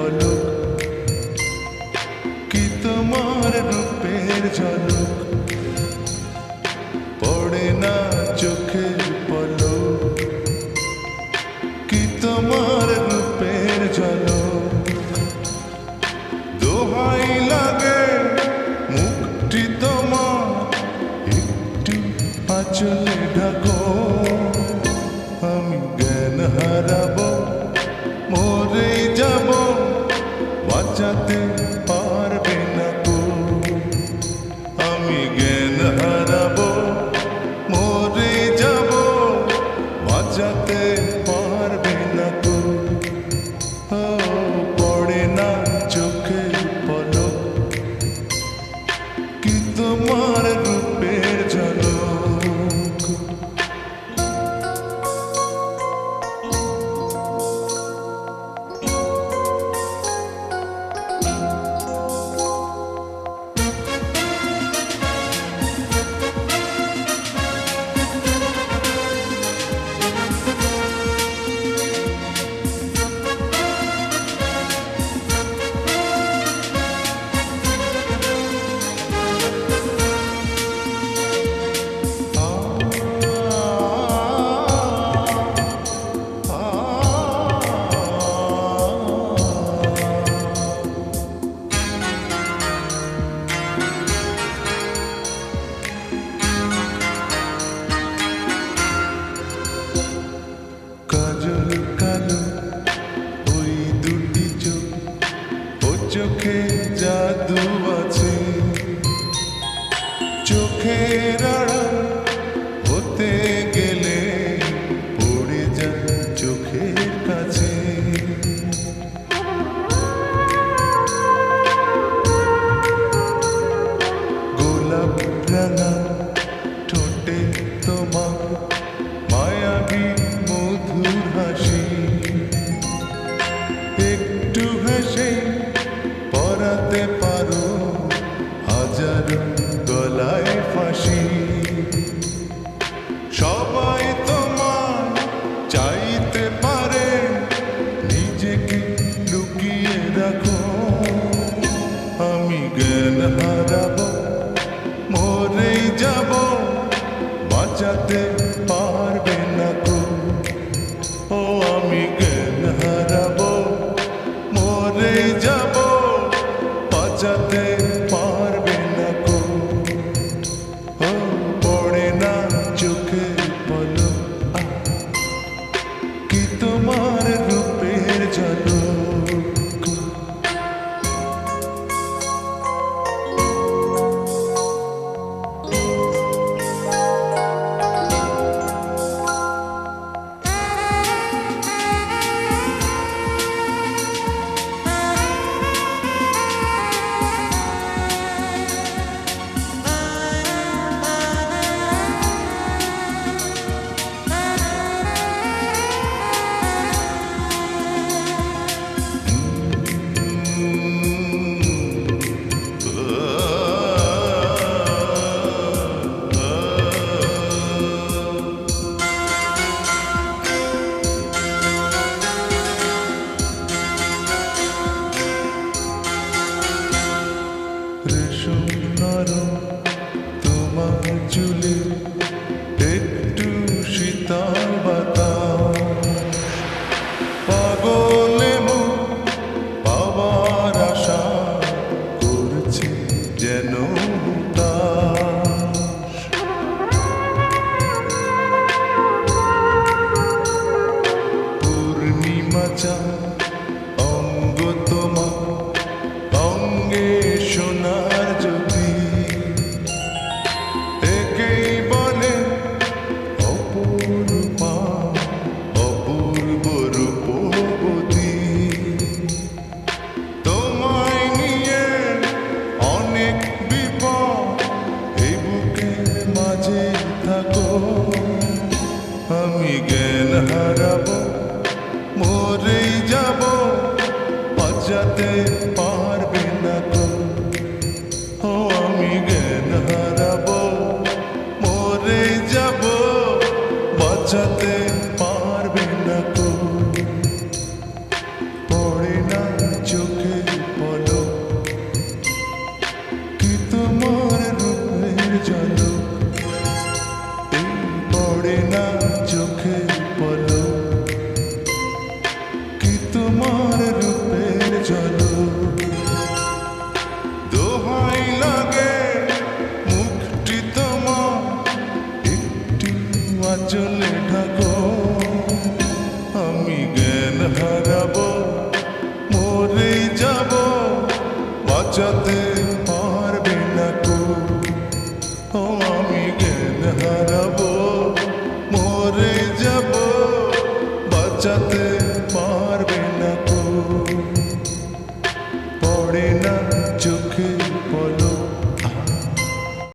পলক কি তোমার রূপের ঝলক? পড়ে না চোখে পলক, কি তোমার রূপের ঝলক? দোহাই লাগে মুক্তি তোমার, একটু পাচলে ঢাকো। আমি জ্ঞান হারা Thank you. চোখে জাদু আছে। চোখের হতে গেলে পড়ে যায় চোখের কাছে। গোলাপ রাঙা Thank you. choro. বাঁচাতে না তো। আমি মরে যাব যাব বাঁচাতে